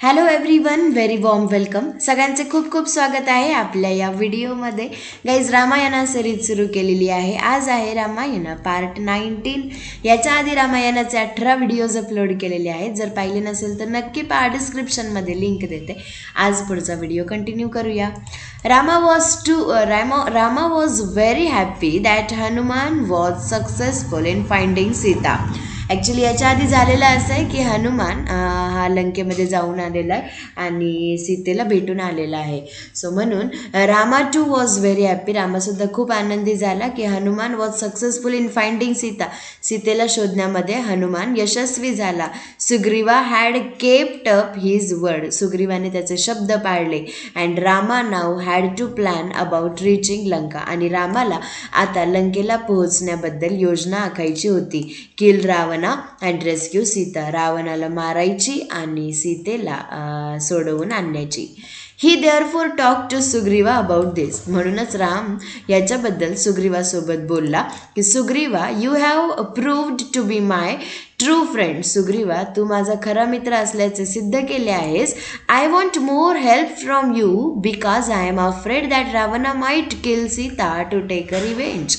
Hello everyone very warm welcome सगळ्यांचे खूप खूप स्वागत आहे आपल्या या व्हिडिओमध्ये. गाईज रामायणा सिरीज सुरू केलेली आहे. आज आहे रामायण पार्ट नाईन्टीन याच्या आधी रामायणाचे अठरा व्हिडिओज अपलोड केलेले आहेत. जर पाहिले नसेल तर नक्की पहा डिस्क्रिप्शनमध्ये लिंक देते. आज पुढचा व्हिडिओ कंटिन्यू करूया. Rama was too Rama Rama was very happy that Hanuman was successful in finding Sita actually याच्या आधी झालेलं असं आहे की हनुमान हा लंकेमध्ये जाऊन आलेला आहे आणि सीतेला भेटून आलेला आहे. सो म्हणून Rama too was very happy रामासुद्धा खूप आनंदी झाला की Hanuman was successful in finding Sita. सीतेला शोधण्यामध्ये हनुमान यशस्वी झाला. Sugriva had kept up his word सुग्रीवाने त्याचे शब्द पाळले. And Rama now had to plan about reaching Lanka आणि रामाला आता लंकेला पोहोचण्याबद्दल योजना आखायची होती. Kill Ravana and rescue Sita रावणाला मारायची आणि सीतेला सोडवून आणण्याची. He therefore talk to Sugriva about this म्हणूनच राम याच्याबद्दल सुग्रीवासोबत बोलला की Sugriva you have approved to be my true friend Sugriva तू माझा खरा मित्र असल्याचे सिद्ध केले आहेस. I want more help from you because I am afraid that Ravana might kill Sita to take a revenge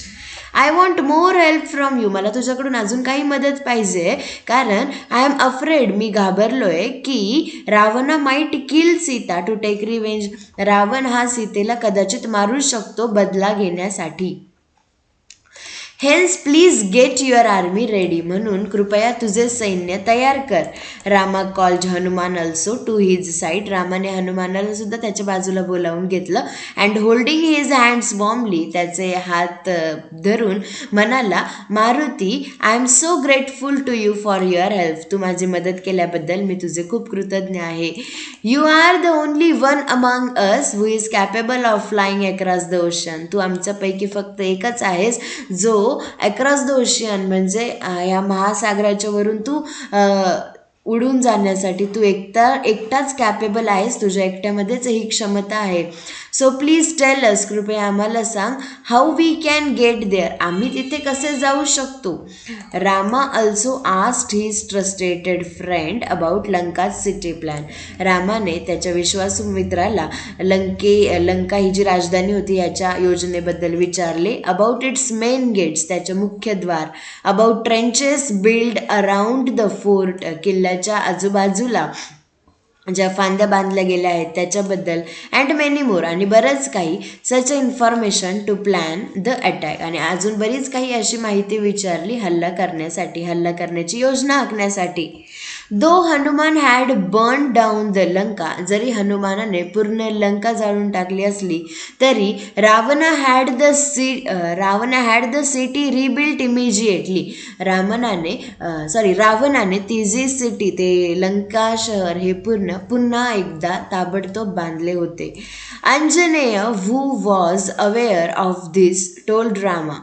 I want more help from you मला तुझ्याकडून अजून काही मदत पाहिजे. कारण आय एम अफ्रेड मी घाबरलो आहे की Ravana might kill Sita to take revenge Ravan हा सीतेला कदाचित मारू शकतो बदला घेण्यासाठी. Hence please get your army ready म्हणून कृपया तुझे सैन्य तयार कर Rama calls Hanuman also to his side रामाने हनुमानाला सुद्धा त्याच्या बाजूला बोलावून घेतलं and holding his hands warmly त्याचे हात धरून म्हणाला Maruti I am so grateful to you for your help तू माझी मदत केल्याबद्दल मी तुझे खूप कृतज्ञ आहे you are the only one among us who is capable of flying across the ocean तू आमच्यापैकी फक्त एकच आहेस जो अक्रॉस द ओशियन म्हणजे या महासागराच्या वरून तू उडून जाण्यासाठी तू एकटा एकटाच कॅपेबल आहेस. तुझ्या एकट्यामध्येच ही क्षमता आहे. सो प्लीज टेल अस कृपया आम्हाला सांग how we can get there आम्ही तिथे कसे जाऊ शकतो? Rama also asked his trusted friend about Lanka's city plan रामाने त्याच्या विश्वासू मित्राला लंके लंका ही जी राजधानी होती याच्या योजनेबद्दल विचारले. अबाउट इट्स मेन गेट्स त्याचे मुख्य द्वार. About trenches built around the fort किल्ला किल्ल्याच्या आजूबाजूला ज्या फांद्या बांधल्या गेल्या आहेत त्याच्याबद्दल अँड मेनी मोर आणि बरंच काही such information to plan the attack आणि अजून बरीच काही अशी माहिती विचारली हल्ला करण्यासाठी हल्ला करण्याची योजना आखण्यासाठी. Though Hanuman had burnt down the Lanka जरी हनुमानाने पूर्ण लंका जाळून टाकली असली तरी Ravana had the see Ravana had the city rebuilt immediately रामनाने sorry रावणाने ती जी सिटी ते लंका शहर हे पूर्ण पुन्हा एकदा ताबडतोब बांधले होते. Anjaneya who was aware of this whole drama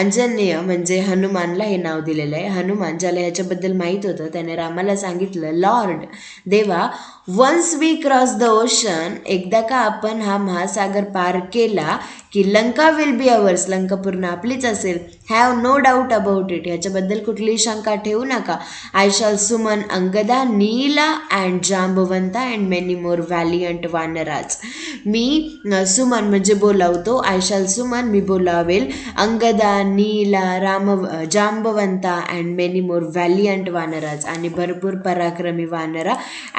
Anjaneya म्हणजे हनुमानला हे नाव दिलेलं आहे. हनुमान ज्याला ह्याच्याबद्दल माहीत होतं त्याने रामाला सांगितलं लॉर्ड देवा once we cross the ocean एकदा का आपण हा महासागर पार केला की Lanka will be ours Lanka पूर्ण आपलीच असेल. Have no doubt about it ह्याच्याबद्दल कुठलीही शंका ठेवू नका. I shall summon Angada Nila and Jambavanta and many more valiant vanaras me summon म्हणजे बोलावतो. आय शॉल सुमन मी बोलावेल. Angada Nila Ram Jambavanta and many more valiant vanaras आणि भरपूर पराक्रमी वानरा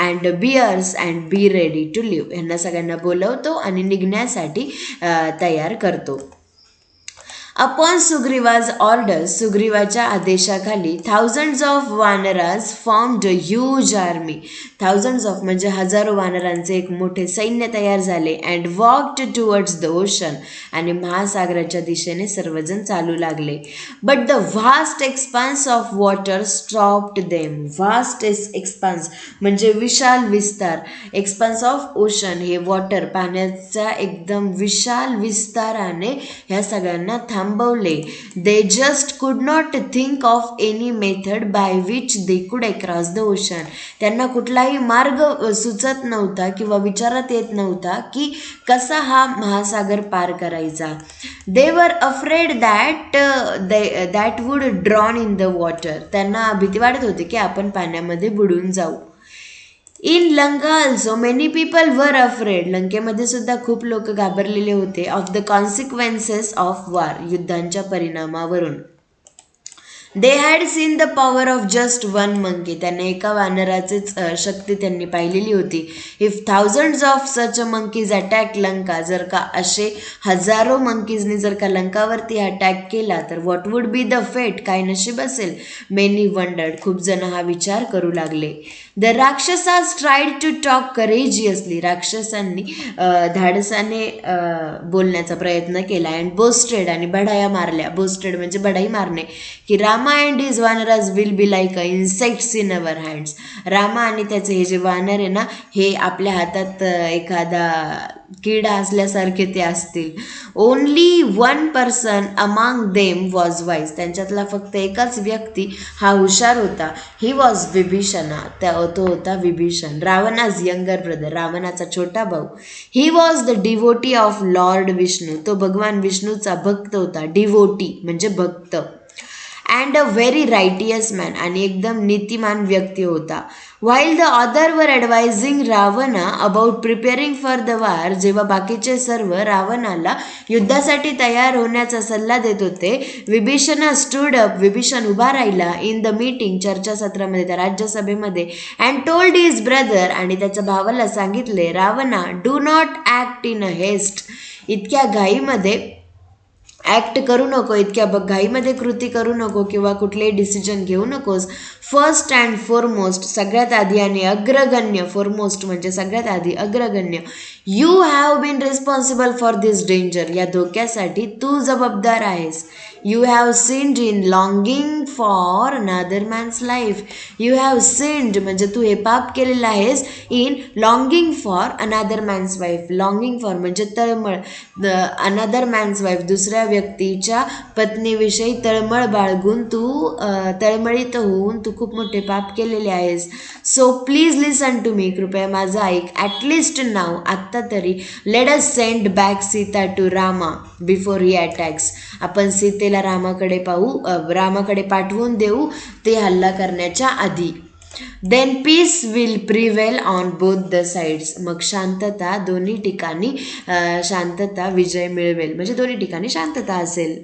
and bears and be ready to leave यांना सगळ्यांना बोलवतो आणि निघण्यासाठी तयार करतो. अपॉन सुग्रीवाज ऑर्डर सुग्रीवाच्या आदेशाखाली thousands of vanaras formed a huge army thousands of म्हणजे हजारो वानरांचे एक मोठे सैन्य तयार झाले and walked towards the ocean आणि महासागराच्या दिशेने सर्वजण चालू लागले. But the vast expanse of water stopped them vast expanse म्हणजे विशाल विस्तार. एक्सपान्स ऑफ ओशन हे वॉटर पाण्याचा एकदम विशाल विस्ताराने ह्या सगळ्यांना थांब थांबवले. They just could not think of any method by which they could across the ocean त्यांना कुठलाही मार्ग सुचत नव्हता किंवा विचारात येत नव्हता की कसा हा महासागर पार करायचा. They were afraid that that would drown in the water त्यांना भीती वाटत होती की आपण पाण्यामध्ये बुडून जाऊ. In Lanka also many people were afraid लंकेमध्ये सुद्धा खूप लोक घाबरलेले होते of the consequences of war युद्धांच्या परिणामावरून. They had seen the power of just one monkey त्याने एका वानराचीच शक्ती त्यांनी पाहिलेली होती. If thousands of such monkeys attack Lanka जर का असे हजारो मंकीजनी जर का लंकावरती अटॅक केला तर what would be the fate काय नशीब असेल? मेनी वंडर्ड खूप जण हा विचार करू लागले. The rakshasas tried to talk courageously राक्षसांनी धाडसाने बोलण्याचा प्रयत्न केला अँड बोस्टेड आणि बढाया मारल्या. बोस्टेड म्हणजे बढाई मारणे. की Ram Rama and his vanaras will be like a insects in our hands Rama आणि त्याचे हे जे वानर आहे ना हे आपल्या हातात एखादा किडा असल्यासारखे ते असतील. Only one person among them was wise त्यांच्यातला फक्त एकच व्यक्ती हा हुशार होता. ही वॉज विभीषणा त्या तो होता विभीषण रावणाज यंगर ब्रदर रावणाचा छोटा भाऊ. He was the devotee of lord Vishnu तो भगवान विष्णूचा भक्त होता. डिवोटी म्हणजे भक्त. And a very righteous man आणि एकदम नीतिमान व्यक्ती होता while the other were advising Ravana about preparing for the war जेव्हा बाकीचे सर्व रावणाला युद्धासाठी तयार होण्याचा सल्ला देत होते विभीषणा स्टूड अप विभीषण उभा राहिला इन द मीटिंग चर्चासत्रामध्ये त्या राज्यसभेमध्ये अँड टोल्ड इज ब्रदर आणि त्याच्या भावाला सांगितले Ravana do not act in a haste इतक्या घाईमध्ये ॲक्ट करू नको इतक्या बघ घाईमध्ये कृती करू नको किंवा कुठलेही डिसिजन घेऊ नकोस. फर्स्ट अँड फॉरमोस्ट सगळ्यात आधी आणि अग्रगण्य फॉरमोस्ट म्हणजे सगळ्यात आधी अग्रगण्य. You have been responsible for this danger या धोक्यासाठी तू जबाबदार आहेस. You have sinned in longing for another man's life you have sinned म्हणजे तू हे पाप केलेलं आहेस in longing for another man's wife longing for म्हणजे तळमळ. अनादर मॅन्स वाईफ दुसऱ्या व्यक्तीच्या पत्नीविषयी तळमळ बाळगून तू तळमळीत होऊन तू खूप मोठे पाप केलेले आहेस. So please listen to me कृपया माझं ऐक ॲटलिस्ट नाव आत्ता तरी let us send back Sita to Rama before he attacks आपण सीतेला रामाकडे पाहू रामाकडे पाठवून देऊ ते हल्ला करण्याच्या आधी. Then peace will prevail on both the sides मग शांतता दोन्ही ठिकाणी शांतता विजय मिळवेल. म्हणजे दोन्ही ठिकाणी शांतता असेल.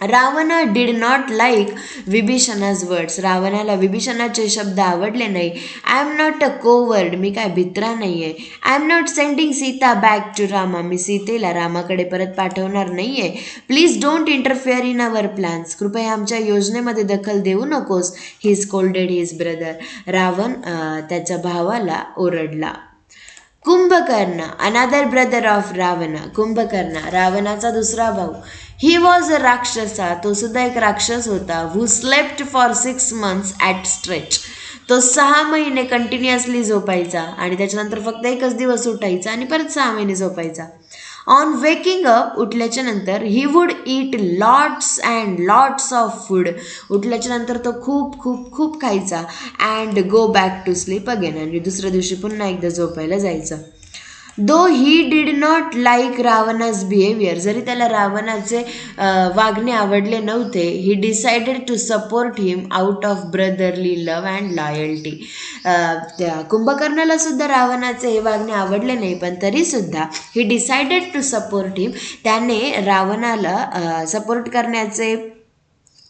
Ravana did not like Vibhishana's words रावणाला विभीषणाचे शब्द आवडले नाही. I am not a coward मी काय भित्रा नाही आहे I am not sending Sita back to Rama मी सीतेला रामाकडे परत पाठवणार नाही आहे please don't interfere in our plans कृपया आमच्या योजनेमध्ये दखल देऊ नकोस he scolded his brother Ravan त्याच्या भावाला ओरडला. कुंभकर्ण अनादर ब्रदर ऑफ रावणा कुंभकर्ण रावणाचा दुसरा भाऊ. ही वॉज अ राक्षसा तो सुद्धा एक राक्षस होता who slept for six months at stretch तो सहा महिने कंटिन्युअसली झोपायचा आणि त्याच्यानंतर फक्त एकच दिवस उठायचा आणि परत सहा महिने झोपायचा. ऑन वेकिंग अप उठल्याच्या नंतर he would eat lots and lots of food उठल्याच्या नंतर तो खूप खूप खूप खायचा and go back to sleep again आणि दुसऱ्या दिवशी पुन्हा एकदा झोपायला जायचं. Though he did not like Ravana's behaviour जरी त्याला रावणाचे वागणे आवडले नव्हते he decided to support him out of brotherly love and loyalty त्या कुंभकर्णाला सुद्धा रावणाचे हे वागणे आवडले नाही पण तरीसुद्धा he decided to support him त्याने रावणाला सपोर्ट करण्याचे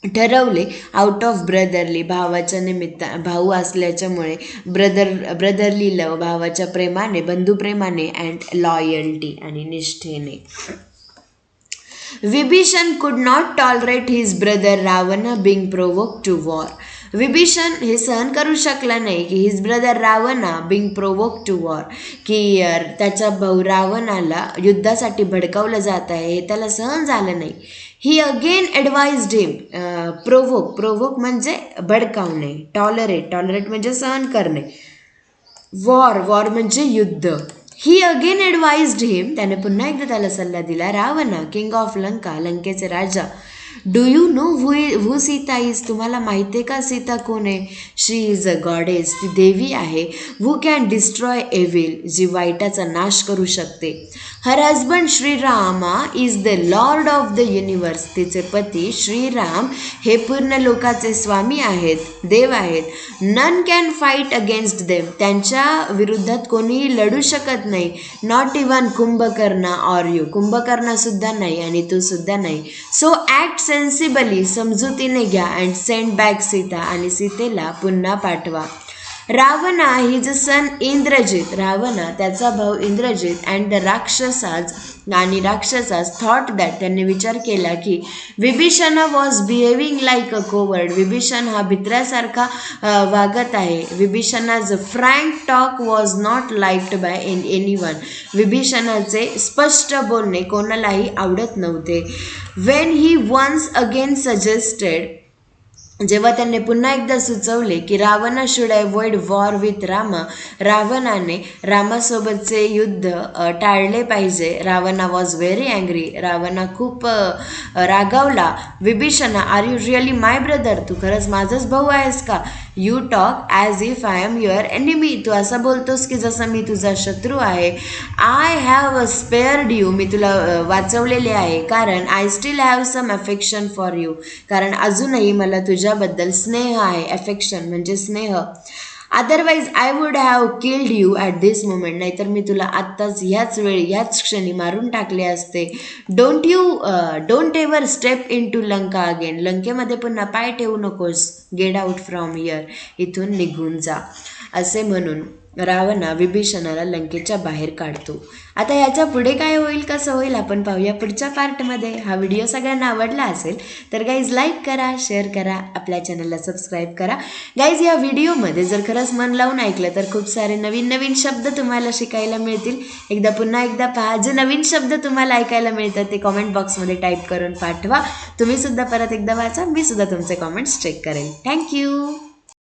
ठरवले. आउट ऑफ ब्रदरली भावाच्या निमित्त भाऊ असल्याच्यामुळे ब्रदर ब्रदरली लव भावाच्या प्रेमाने बंधुप्रेमाने अँड लॉयल्टी आणि निष्ठेने. Vibhishan could not tolerate his brother Ravan being provoke to war Vibhishan हे सहन करू शकला नाही की his brother Ravana being provoke to war की त्याचा भाऊ रावणाला युद्धासाठी भडकावलं जात आहे हे त्याला सहन झालं नाही. He again advised him provoke provoke म्हणजे भडकावणे टॉलरेट टॉलरेट म्हणजे सहन करणे. वॉर वॉर म्हणजे युद्ध. ही अगेन ॲडवाइज्ड हिम त्याने पुन्हा एकदा त्याला सल्ला दिला रावणा किंग ऑफ लंका लंकेचे राजा do you know who who Sita is तुम्हाला माहिती आहे का सीता कोण आहे? शी इज अ गॉडेस ती देवी आहे. हू कॅन डिस्ट्रॉय एव्हिल जी वाईटाचा नाश करू शकते. Her husband Shrirama is the lord of the universe तिचे पती श्रीराम हे पूर्ण लोकाचे स्वामी आहेत. देव आहेत. None can fight against them त्यांच्या विरुद्धात कोणीही लढू शकत नाही. Not even Kumbhakarna or you कुंभकर्णासुद्धा नाही आणि तू सुद्धा नाही. सो ॲक्ट सेन्सिबली समजुतीने घ्या अँड सेंड बॅक सीता आणि सीतेला पुन्हा पाठवा. रावणा हिज सन इंद्रजित रावणा त्याचा भाऊ इंद्रजित अँड द राक्षसाज आणि राक्षसास थॉट दॅट त्यांनी विचार केला की Vibhishan was behaving like a coward Vibhishan हा भित्र्यासारखा वागत आहे. Vibhishana's frank talk was not liked by an anyone one विभीषणाचे स्पष्ट बोलणे कोणालाही आवडत नव्हते. When he once again suggested जेव्हा त्यांनी पुन्हा एकदा सुचवले की Ravana should avoid war with Rama रावणाने रामासोबतचे युद्ध टाळले पाहिजे. Ravana was very angry Ravana खूप रागावला. Vibhishana are you really my brother तू खरंच माझाच भाऊ आहेस का? You talk as if I am your enemy तू असं बोलतोस की जसं मी तुझा शत्रू आहे. आय हॅव स्पेअर्ड यू मी तुला वाचवलेले आहे. कारण I still have some affection for you कारण अजूनही मला तुझ्या तुझ्याबद्दल स्नेह आहे अफेक्शन म्हणजे स्नेह. Otherwise I would have killed you at this moment नाहीतर मी तुला आत्ताच ह्याच वेळी ह्याच क्षणी मारून टाकले असते. Don't you don't ever step into Lanka again लंकेमध्ये पुन्हा पाय ठेवू नकोस. गेट आउट फ्रॉम हिअर इथून निघून जा. असे म्हणून. रावणा विभीषणाला लंकेच्या बाहेर काढतो. आता याच्यापुढे काय होईल कसं होईल आपण पाहूया पुढच्या पार्टमध्ये. हा व्हिडिओ सगळ्यांना आवडला असेल तर गाईज लाईक करा शेअर करा आपल्या चॅनलला सबस्क्राईब करा. गाईज या व्हिडिओमध्ये जर खरंच मन लावून ऐकलं तर खूप सारे नवीन नवीन शब्द तुम्हाला शिकायला मिळतील. एकदा पुन्हा एकदा पहा जे नवीन शब्द तुम्हाला ऐकायला मिळतात ते कॉमेंट बॉक्समध्ये टाईप करून पाठवा. तुम्हीसुद्धा परत एकदा वाचा मी सुद्धा तुमचे कॉमेंट्स चेक करेन थँक्यू